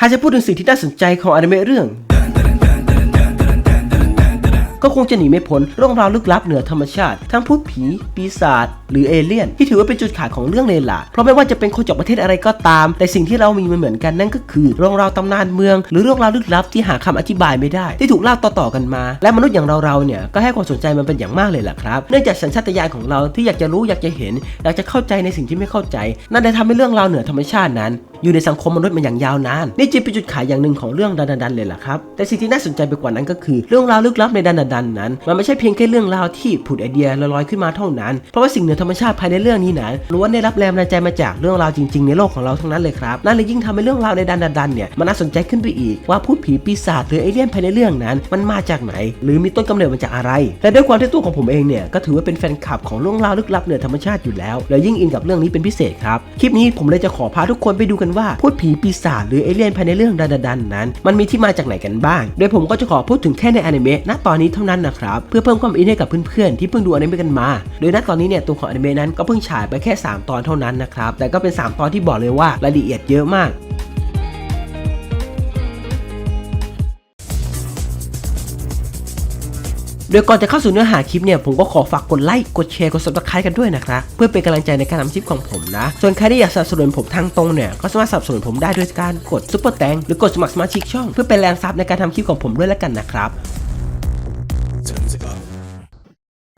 หากจะพูดถึงสิ่งที่น่าสนใจของอนิเมะเรื่อง ก็คงจะหนีไม่พ้นเรื่องราวลึกลับเหนือธรรมชาติ ทั้งพูดผี ปีศาจหรือเอเลี่ยน ที่ถือว่าเป็นจุดขายของเรื่องเลยล่ะเพราะไม่ว่าจะเป็นคนจากประเทศอะไรก็ตาม แต่สิ่งที่เรามีมันเหมือนกันนั่นก็คือเรื่องราวตำนานเมือง หรือเรื่องราวลึกลับที่หาคำอธิบายไม่ได้ ที่ถูกเล่าต่อๆกันมา และมนุษย์อย่างเราๆเนี่ยก็ให้ความสนใจมันเป็นอย่างมากเลยล่ะครับเนื่องจากสัญชาตญาณของเราที่อยากจะรู้อยากจะเห็น อยากจะเข้าใจในสิ่งที่ไม่เข้าใจ นั่นได้ทำให้เรื่องราวเหนือธรรมชาตินั้นอยู่ในสังคมมนุษย์มาอย่างยาวนานนี่จึงเป็นจุดขายอย่างหนึ่งของเรื่องดันดันเลยล่ะครับแต่สิ่งที่น่าสนใจไปกว่านั้นก็คือเรื่องราวลึกลับในดันดันๆนั้น มันไม่ใช่เพียงแค่เรื่องราวที่ผุดไอเดียลอยๆขึ้นมาเท่านั้น เพราะว่าสิ่งเหนือธรรมชาติภายในเรื่องนี้นั้นล้วนได้รับแรงบันดาลใจมาจากเรื่องราวจริงๆ ในโลกของเราทั้งนั้นเลยครับนั่นเลยยิ่งทำให้เรื่องราวในดันดันเนี่ยมันน่าสนใจขึ้นไปอีกว่าพูดผีปีศาจหรือเอเลี่ยนภายในเรื่องนั้น มันมาจากไหน หรือมีต้นกำเนิดมาจากอะไรและด้วยความที่ตัวของผมเองเนี่ยก็ถือว่าเป็นแฟนคลับของเรื่องราวลึกลับเหนือธรรมชาติอยู่แล้วและยิ่งอินกับเรื่องนี้เป็นพิเศษครับคลิปนี้ผมเลยจะขอพาทุกคนไปดูกันว่าพูดผีปีศาจหรือเอเลี่ยนภายในเรื่องดันดันนั้น มันมีที่มาจากไหนกันบ้าง โดยผมก็จะขอพูดถึงแค่ในอนิเมะณตอนนี้เท่านั้นนะครับเพื่อเพิ่มความอินให้กับเพื่อนๆที่เพิ่งดูอนิเมะกันมา โดยณตอนนี้เนี่ยตัวของอนิเมะนั้นก็เพิ่งฉายไปแค่ 3 ตอนเท่านั้นนะครับแต่ก็เป็น 3 ตอนที่บอกเลยว่ารายละเอียดเยอะมากโดยก่อนจะเข้าสู่เนื้อหาคลิปเนี่ยผมก็ขอฝากกดไลค์กดแชร์กด subscribe กันด้วยนะครับเพื่อเป็นกำลังใจในการทำคลิปของผมนะ ส่วนใครที่อยากสนับสนุนผมทางตรงเนี่ยก็สามารถสนับสนุนผมได้ด้วยการกดซุปเปอร์แตงหรือกดสมัครสมาชิกช่อง เพื่อเป็นแรงซับในการทำคลิปของผมด้วยแล้วกันนะครับ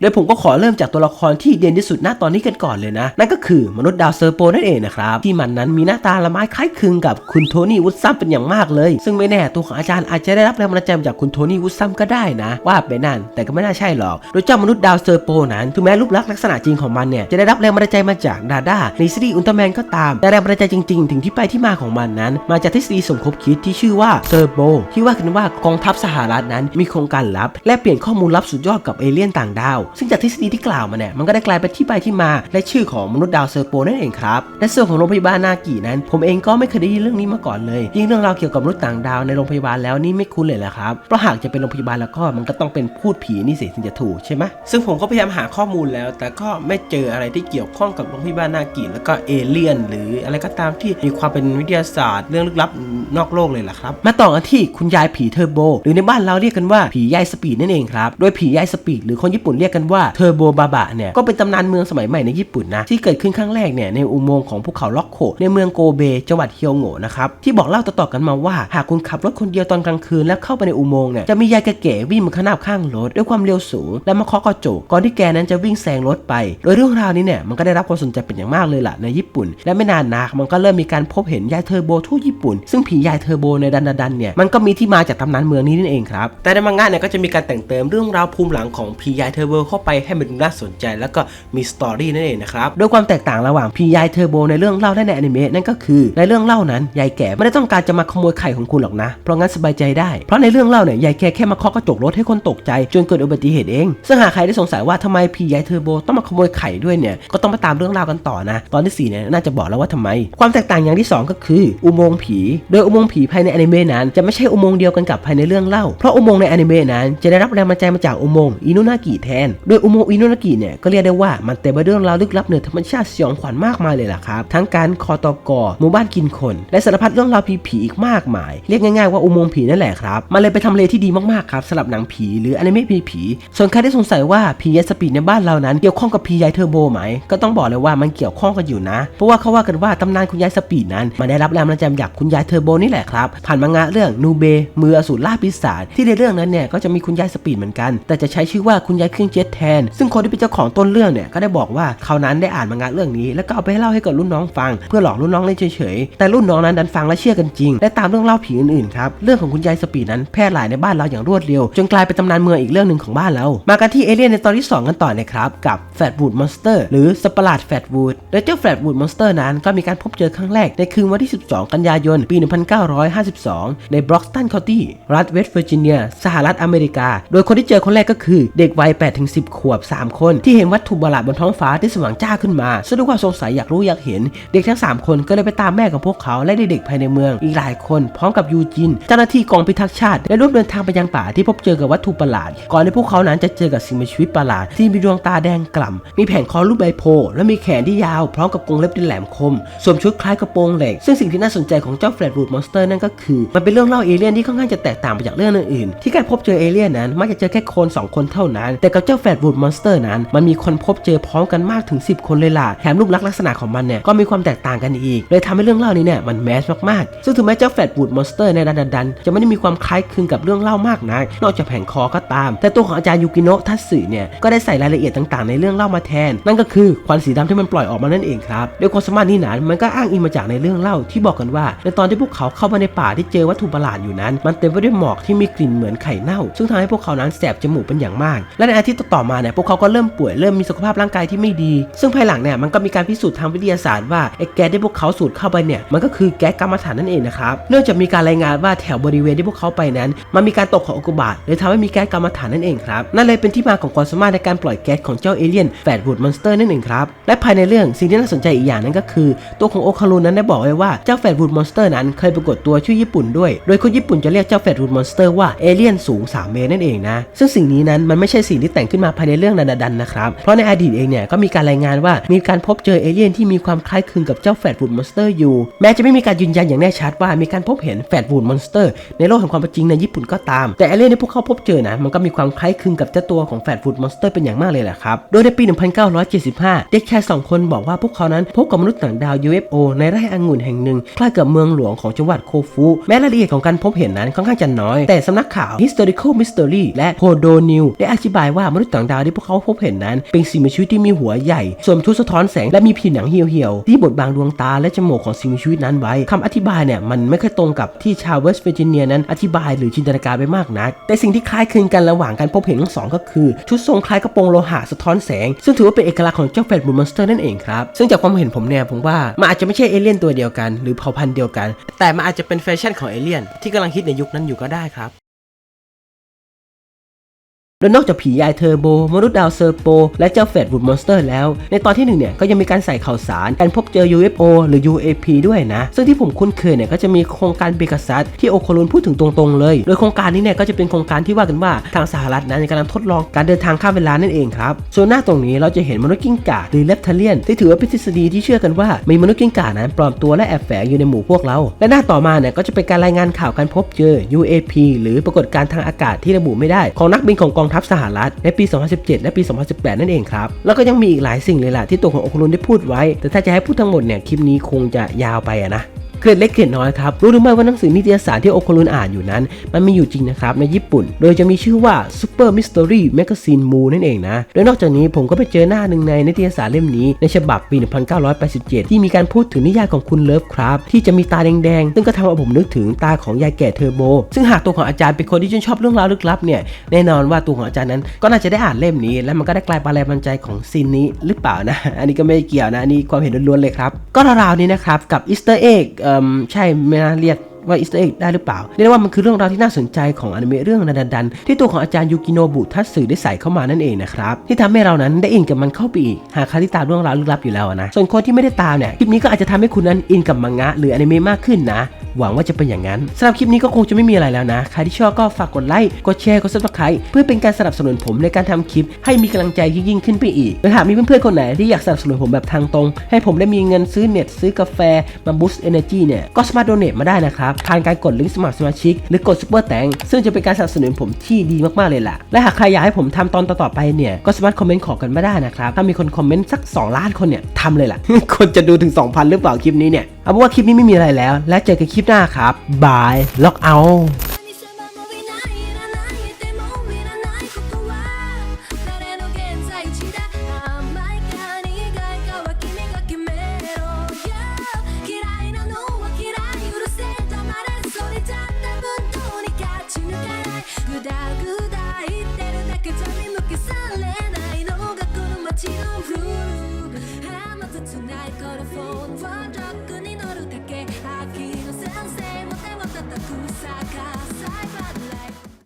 โดยผมก็ขอเริ่มจากตัวละครที่เด่นที่สุดหน้าตอนนี้กันก่อนเลยนะ นั่นก็คือมนุษย์ดาวเซอร์โปนั่นเองนะครับ ที่มันนั้นมีหน้าตาละไม้คล้ายคลึงกับคุณโทนี่วูดซัมเป็นอย่างมากเลย ซึ่งไม่แน่ตัวของอาจารย์อาจจะได้รับแรงบันดาลใจมาจากคุณโทนี่วูดซัมก็ได้นะ ว่าไปนั่นแต่ก็ไม่น่าใช่หรอก โดยเจ้ามนุษย์ดาวเซอร์โปนั้นถึงแม้รูปลักษณ์ลักษณะจริงของมันเนี่ยจะได้รับแรงบันดาลใจมาจากดาด้าในซีรีส์อุลตร้าแมนก็ตามแต่แรงบันดาลใจจริง ๆ ถึงที่ไปที่มาของมันนั้น มาจากทฤษฎีสมคบคิดที่ชื่อว่าเซอร์โบที่ว่ากันว่ากองทัพสหรัฐนั้นมีโครงการลับ และเปลี่ยนข้อมูลลับสุดยอดกับเอเลี่ยนต่างดาวซึ่งจากทฤษฎีที่กล่าวมาเนี่ยมันก็ได้กลายเป็นที่ไปที่มาและชื่อของมนุษย์ดาวเซอร์โปนั่นเองครับและส่วนของโรงพยาบาลนากินั้น ผมเองก็ไม่เคยได้ยินเรื่องนี้มาก่อนเลยยิ่งเรื่องราวเกี่ยวกับมนุษย์ต่างดาวในโรงพยาบาลแล้วนี่ไม่คุ้นเลยแหละครับเพราะหากจะเป็นโรงพยาบาลแล้วก็มันก็ต้องเป็นพูดผีนี่สิถึงจะถูกใช่ไหมซึ่งผมก็พยายามหาข้อมูลแล้ว แต่ก็ไม่เจออะไรที่เกี่ยวข้องกับโรงพยาบาลนากิแล้วก็เอเลี่ยน หรืออะไรก็ตามที่มีความเป็นวิทยาศาสตร์ เรื่องลึกลับนอกโลกเลยล่ะครับ มาต่อกันที่คุณยายผีเทอร์โบ หรือในบ้านเราเรียกกันว่าผียายสปีดนั่นเองครับโดยผียายสปีดหรือคนญี่ปุ่นเรียกกันว่าเทอร์โบบาบะเนี่ยก็เป็นตำนานเมืองสมัยใหม่ในญี่ปุ่นนะที่เกิดขึ้นครั้งแรกเนี่ยในอุโมงค์ของภูเขาล็อกโคในเมืองโกเบจังหวัดเฮียวโงะนะครับที่บอกเล่าต่อๆกันมาว่า หากคุณขับรถคนเดียวตอนกลางคืนแล้วเข้าไปในอุโมงค์เนี่ยจะมียายแก่ๆวิ่งมาข้างหน้าข้างรถด้วยความเร็วสูง และมาเคาะกระจกก่อนที่แกนั้นจะวิ่งแซงรถไป โดยเรื่องราวนี้เนี่ยมันก็ได้รับความสนใจเป็นอย่างมากเลยล่ะในญี่ปุ่น และไม่นานนักมันก็เริ่มมีการพบเห็นยายเทอร์โบทั่วญี่ปุ่น ซึ่งผียายเทอร์โบในดันดันเนี่ยมันก็มีที่มาจากตำนานเมืองนี้นั่นเองครับแต่ในมังงะเนี่ยก็จะมีการแต่งเติมเรื่องราวภูมิหลังของผียายเทอร์โบเข้าไปให้มันดูน่าสนใจ แล้วก็มีสตอรี่นั่นเองนะครับโดยความแตกต่างระหว่างผียายเทอร์โบในเรื่องเล่าและในอนิเมะนั่นก็คือในเรื่องเล่านั้นยายแก่ไม่ได้ต้องการจะมาขโมยไข่ของคุณหรอกนะ เพราะงั้นสบายใจได้ เพราะในเรื่องเล่าเนี่ยยายแก่แค่มาเคาะกระจกรถให้คนตกใจ จนเกิดอุบัติเหตุเอง ซึ่งหากใครได้สงสัยว่าทำไมผียายเทอร์โบต้องมาขโมยไข่ด้วยเนี่ยก็ต้องมาตามเรื่องราวกันต่อนะตอนที่สี่เนี่ยน่าจะบอกแล้วว่าทำไม ความแตกต่างอย่างที่สองก็คือ อุโมงค์ผี โดยอุโมงค์ผีภายในอนิเมะนั้นจะไม่ใช่อุโมงค์เดียวกันกับภายในเรื่องเล่าเพราะอุโมงค์ในอนิเมะนั้นจะได้รับแรงบันดาลใจมาจากอุโมงค์อินุนากิแทนโดยอุโมงค์อินุนากิเนี่ยก็เรียกได้ว่ามันเต็มไปด้วยเรื่องราวลึกลับเหนือธรรมชาติสยองขวัญมากมายเลยล่ะครับ ทั้งการคอตอกอหมู่บ้านกินคน และสารพัดเรื่องราวผีๆอีกมากมาย เรียกง่ายๆว่าอุโมงค์ผีนั่นแหละครับมันเลยไปนทำเลที่ดีมากๆครับสำหรับหนังผีหรืออนิเมะผีๆส่วนใครที่สงสัยว่าผียายสปีดในบ้านเรานั้นเกี่ยวข้องกับผียายเทอร์โบไหม ก็ต้องบอกเลยว่ามันเกี่ยวข้องกันอยู่นะ เพราะว่าเขาว่ากันว่าตำนานคุณยายสปีดนั้นมันได้รับแรงบันดาลใจาจากคุณยายเทอร์โบนี่แหละครับผ่านมังงะเรื่องนูเบมืออสูรล่าปีศาจที่ในเรื่องนั้นเนี่ยก็จะมีคุณยายสปีดเหมือนกัน แต่จะใช้ชื่อว่าคุณยายเครื่องเจ็ตแทน ซึ่งคนที่เป็นเจ้าของต้นเรื่องเนี่ยก็ได้บอกว่าเขานั้นได้อ่านมังงะเรื่องนี้ แล้วก็เอาไปให้เล่าให้กับรุ่นน้องฟัง เพื่อหลอกรุ่นน้องเล่นเฉยๆแต่รุ่นน้องนั้นดันฟังและเชื่อกันจริงและตามเรื่องเล่าผีอื่นๆครับเรื่องของคุณยายสปีนั้นแพร่หลายในบ้านเราอย่างรวดเร็ว จนกลายเป็นตำนานเมืองอีกเรื่องหนึ่งของบ้านเรา มากันที่เอเลี่ยนในตอนที่ 2 กันต่อนะครับกับแฟตวูดมอนสเตอร์หรือสปาร์ตแฟตวูดโดยเจ้าแฟตวูดมอนสเตอร์นั้นก็มีการพบเจอครั้งแรกในคืนวันที่ 12 กันยายนปี 1952 ในบล็อกสตันคาวตี้รัฐเวสต์เวอร์จิเนียสหรัฐอเมริกา โดยคนที่เจอคนแรกก็คือเด็กวัย8-10 10 ขวบ 3 คน ที่เห็นวัตถุประหลาดบนท้องฟ้าที่สว่างจ้าขึ้นมาซึ่งด้วยความสงสัยอยากรู้อยากเห็น เด็กทั้ง 3 คนก็เลยไปตามแม่ของพวกเขาและเด็กๆภายในเมือง อีกหลายคนพร้อมกับยูจิน เจ้าหน้าที่กองพิทักษ์ชาติได้ร่วมเดินทางไปยังป่าที่พบเจอกับวัตถุประหลาด ก่อนที่พวกเขานั้นจะเจอกับสิ่งมีชีวิตประหลาดที่มีดวงตาแดงกล่ำมีแผงคอรูปใบโพและมีแขนที่ยาวพร้อมกับกรงเล็บที่แหลมคมสวมชุดคล้ายกระโปรงเหล็ก ซึ่งสิ่งที่น่าสนใจของเจ้าแฟลตวูดมอนสเตอร์นั่นก็คือ มันเป็นเรื่องเล่าเอเลี่ยนที่ค่อนข้างจะแตกต่างไปจากเรื่องอื่นๆที่การพบเจอเอเลี่ยนนั้นมักจะเจอแค่คน 2 คนเท่านั้น แต่กับเจ้าแฟลตวูดมอนสเตอร์นั้น มันมีคนพบเจอพร้อมกันมากถึง 10 คนเลยล่ะ แถมรูปลักษณ์ลักษณะของมันเนี่ย ก็มีความแตกต่างกันอีก เลยทำให้เรื่องเล่านี้เนี่ยมันแมสมากๆ ซึ่งถึงแม้เจ้าแฟลตวูดมอนสเตอร์ในดันดันจะไม่ได้มีความคล้ายคลึงกับเรื่องเล่ามากนัก นอกจากแผงคอก็ตาม แต่ตัวของอาจารย์ยูกิโนะทัตสึเนี่ย ก็ได้ใส่รายละเอียดต่างๆ ในเรื่องเล่ามาแทน นั่นก็คือควันสีดำที่มันปล่อยออกมานั่นเองครับโดยความสามารถนี้นั้นมันก็อ้างอิงมาจากในเรื่องเล่าที่บอกกันว่า ในตอนที่พวกเขาเข้ามาในป่าที่เจอวัตถุประหลาดอยู่นั้น มันเต็มไปด้วยหมอกที่มีกลิ่นเหมือนไข่เน่า ซึ่งทำให้พวกเขานั้นแสบจมูกเป็นอย่างมาก และในอาทิตย์ต่อๆมาเนี่ยพวกเขาก็เริ่มป่วยเริ่มมีสุขภาพร่างกายที่ไม่ดี ซึ่งภายหลังเนี่ยมันก็มีการพิสูจน์ทางวิทยาศาสตร์ว่าไอ้แก๊สที่พวกเขาสูดเข้าไปเนี่ยมันก็คือแก๊สกัมมันถันนั่นเองนะครับเนื่องจากมีการรายงานว่าแถวบริเวณที่พวกเขาไปนั้น มันมีการตกของอุกกาบาตเลยทำให้มีแก๊สกัมมันถันนั่นเองครับนั่นเลยเป็นที่มาของความสามารถในการปล่อยแก๊สของเจ้าเอเลี่ยนแฟดวูดมอนสเตอร์นั่นเองครับและภายในเรื่องสิ่งที่น่าสนใจอีกอย่างนั้นก็คือ ตัวของโอคารุนั้นได้บอกไว้ว่าเจ้าแฟดวูดมอนสเตอร์นั้นเคยปรากฏตัวชื่อญี่ปุ่นด้วย โดยคนญี่ปุ่นจะเรียกเจ้าแฟดวูดมอนสเตอร์ว่าเอเลี่ยนสูง 3 เมตรนั่นเองนะซึ่งสิ่งนี้นั้นมันไม่ใช่สิ่งที่แต่งขึ้นมาภายในเรื่องดันๆนะครับ เพราะในอดีตเองเนี่ยก็มีการรายงานว่ามีการพบเจอเอเลี่ยนที่มีความคล้ายคลึงกับเจ้าแฟดวูดมอนสเตอร์อยู่ แม้จะไม่มีการยืนยันอย่างแน่ชัดว่ามีการพบเห็นแฟดวูดมอนสเตอร์ในโลกแห่งความเป็นจริงในญี่ปุ่นก็ตาม แต่เอเลี่ยนที่พวกเขาพบเจอนะมันก็มีความคล้ายคลึงกับเจ้าตัวของแฟดวูดมอนสเตอร์เป็นอย่างมากเลยแหละครับ โดยในปี 1975 เด็กชายสองคนบอกว่าพวกเขานั้นพบกับมนุษย์ต่างดาว UFO ในไร่องุ่นแห่งหนึ่งใกล้กับเมืองหลวงของจังหวัดโคฟูแม้รายละเอียดของการพบเห็นนั้นค่อนข้างจะน้อย แต่สำนักข่าว Historical Mystery และ p o d o New ได้อธิบายว่ามนุษย์ต่างดาวที่พวกเขาพบเห็นนั้น เป็นสิ่งมีชีวิตที่มีหัวใหญ่ ส่วมชุดสะท้อนแสงและมีผิวหนังเหี่ยวๆที่บดบังดวงตาและจมูกของสิ่งมีชีวิตนั้นไว้คำอธิบายเนี่ยมันไม่ค่อยตรงกับที่ชาวเวสต์เวอร์จิเนียนั้นอธิบายหรือจินตนาการไปมากนัก แต่สิ่งที่คล้ายคลึงกันระหว่างการพบเห็นทั้งสองก็คือชุดทรงคล้ายกระโปรงโลหะสะท้อนแสง ซึ่งถือว่าเป็นเอกลักษณ์ของเจ้าแฟดบูมอนสเตอร์นั่นเองครับซึ่งจากความเห็นผมเนี่ยผมว่ามันอาจจะไม่ใช่เอเลี่ยนตัวเดียวกัน หรือเผ่าพันธุ์เดียวกัน แต่มันอาจจะเป็นแฟชั่นของเอเลี่ยนที่กำลังฮิตในยุคนั้นอยู่ก็ได้ครับ โดยนอกจากผียายเทอร์โบ มนุษย์ดาวเซอร์โป และเจ้าแฟดวูดมอนสเตอร์แล้ว ในตอนที่หนึ่งเนี่ย ก็ยังมีการใส่ข่าวสาร การพบเจอ UFO หรือ UAP ด้วยนะ ซึ่งที่ผมคุ้นเคยเนี่ย ก็จะมีโครงการเบกัสัสที่โอโคลุนพูดถึงตรงๆเลย โดยโครงการนี้เนี่ย ก็จะเป็นโครงการที่ว่ากันว่าทางสหรัฐนั้นกำลังทดลองการเดินทางข้ามเวลานั่นเองครับส่วนหน้าตรงนี้เราจะเห็นมนุษย์กิ้งก่าหรือเลปเทเลียนที่ถือว่าเป็นทฤษฎีที่เชื่อกันว่ามีมนุษย์กิ้งก่านั้นปลอมตัวและแอบแฝงอยู่ในหมู่พวกเรา และหน้าต่อมาเนี่ยก็จะเป็นการรายงานข่าวการพบเจอ UAP หรือปรากฏการณ์ทางอากาศที่ระบุไม่ได้ของนักบินของกองทัพสหรัฐในปี 2017 และปี 2018 นั่นเองครับ แล้วก็ยังมีอีกหลายสิ่งเลยล่ะที่ตัวของโอคุรุนได้พูดไว้ แต่ถ้าจะให้พูดทั้งหมดเนี่ยคลิปนี้คงจะยาวไปอะนะ เกร็ดเล็กเกร็ดน้อยครับ รู้หรือไม่ว่าหนังสือนิตยสารที่โอคุรุนอ่านอยู่นั้น มันมีอยู่จริงนะครับในญี่ปุ่น โดยจะมีชื่อว่า Super Mystery Magazine Mu นั่นเองนะ โดยนอกจากนี้ผมก็ไปเจอหน้าหนึ่งในนิตยสารเล่มนี้ในฉบับปี 1987 ที่มีการพูดถึงนิยายของคุณเลิฟครับที่จะมีตาแดงๆ ซึ่งก็ทำให้ผมนึกถึงตาของยายแก่เทอร์โบ ซึ่งหากตัวของอาจารย์เป็นคนที่ชื่นชอบเรื่องราวลึกลับเนี่ยแน่นอนว่าตัวของอาจารย์นั้น ก็น่าจะได้อ่านเล่มนี้ และมันก็ได้กลายเป็นแรงบันดาลใจของซีนนี้หรือเปล่านะ อันนี้ก็ไม่เกี่ยวนะอันนี้ความเห็นล้วนๆเลยครับก็ราวๆนี้นะครับกับอีสเตอร์เอ็กเอ่อใช่ไม่น่าเรียกว่าอิสตอร์เอ็กได้หรือเปล่า เรียกว่ามันคือเรื่องราวที่น่าสนใจของอนิเมะเรื่องดันดันๆที่ตัวของอาจารย์ยูกิโนบุทัตสึได้ใส่เข้ามานั่นเองนะครับ ที่ทำให้เรานั้นได้อินกับมันเข้าไปอีก หากใครที่ตามเรื่องราวลึกลับอยู่แล้วนะ ส่วนคนที่ไม่ได้ตามเนี่ย คลิปนี้ก็อาจจะทำให้คุณนั้นอินกับมังงะหรืออนิเมะมากขึ้นนะ หวังว่าจะเป็นอย่างนั้นสำหรับคลิปนี้ก็คงจะไม่มีอะไรแล้วนะ ใครที่ชอบก็ฝากกดไลค์กดแชร์กดซับสไครต์เพื่อเป็นการสนับสนุนผมในการทำคลิป ให้มีกำลังใจยิ่งขึ้นไปอีกและหากมีเพื่อนๆคนไหนที่อยากสนับสนุนผมแบบทางตรง ให้ผมได้มีเงินซื้อเน็ตซื้อกาแฟมาบูสต์เอเนจีเนี่ยก็สามารถโดเนทมาได้นะครับผ่านการกดลิงก์สมัครสมาชิก หรือกดซุปเปอร์แตงซึ่งจะเป็นการสนับสนุนผมที่ดีมากๆเลยล่ะ และหากใครอยากให้ผมทำตอนต่อๆไปเนี่ยก็สามารถคอมเมนต์ขอกันมาได้นะครับถ้ามีคนคอมเมนต์สัก 2 ล้านคนเนี่ยทำเลยล่ะคนจะดูถึง 2,000 หรือเปล่าคลิปนี้เนี่ย เอาเป็นว่าคลิปนี้ไม่มีอะไรแล้ว และเจอกันคลิปหน้าครับบายล็อกเอา